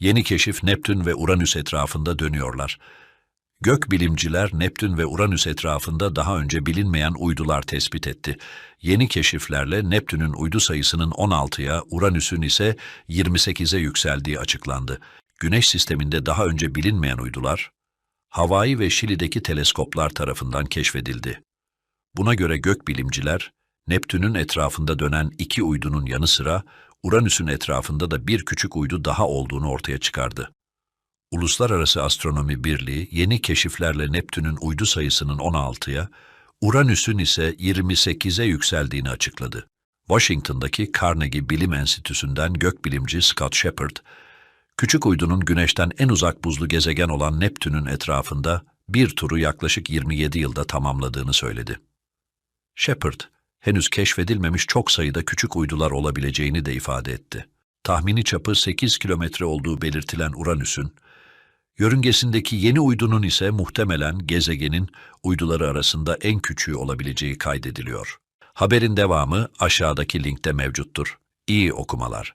Yeni keşif Neptün ve Uranüs etrafında dönüyorlar. Gökbilimciler Neptün ve Uranüs etrafında daha önce bilinmeyen uydular tespit etti. Yeni keşiflerle Neptün'ün uydu sayısının 16'ya, Uranüs'ün ise 28'e yükseldiği açıklandı. Güneş sisteminde daha önce bilinmeyen uydular, Hawaii ve Şili'deki teleskoplar tarafından keşfedildi. Buna göre gökbilimciler, Neptün'ün etrafında dönen iki uydunun yanı sıra Uranüs'ün etrafında da bir küçük uydu daha olduğunu ortaya çıkardı. Uluslararası Astronomi Birliği yeni keşiflerle Neptün'ün uydu sayısının 16'ya, Uranüs'ün ise 28'e yükseldiğini açıkladı. Washington'daki Carnegie Bilim Enstitüsü'nden gökbilimci Scott Shepard, küçük uydunun Güneş'ten en uzak buzlu gezegen olan Neptün'ün etrafında bir turu yaklaşık 27 yılda tamamladığını söyledi. Shepard, henüz keşfedilmemiş çok sayıda küçük uydular olabileceğini de ifade etti. Tahmini çapı 8 kilometre olduğu belirtilen Uranüs'ün, yörüngesindeki yeni uydunun ise muhtemelen gezegenin uyduları arasında en küçüğü olabileceği kaydediliyor. Haberin devamı aşağıdaki linkte mevcuttur. İyi okumalar.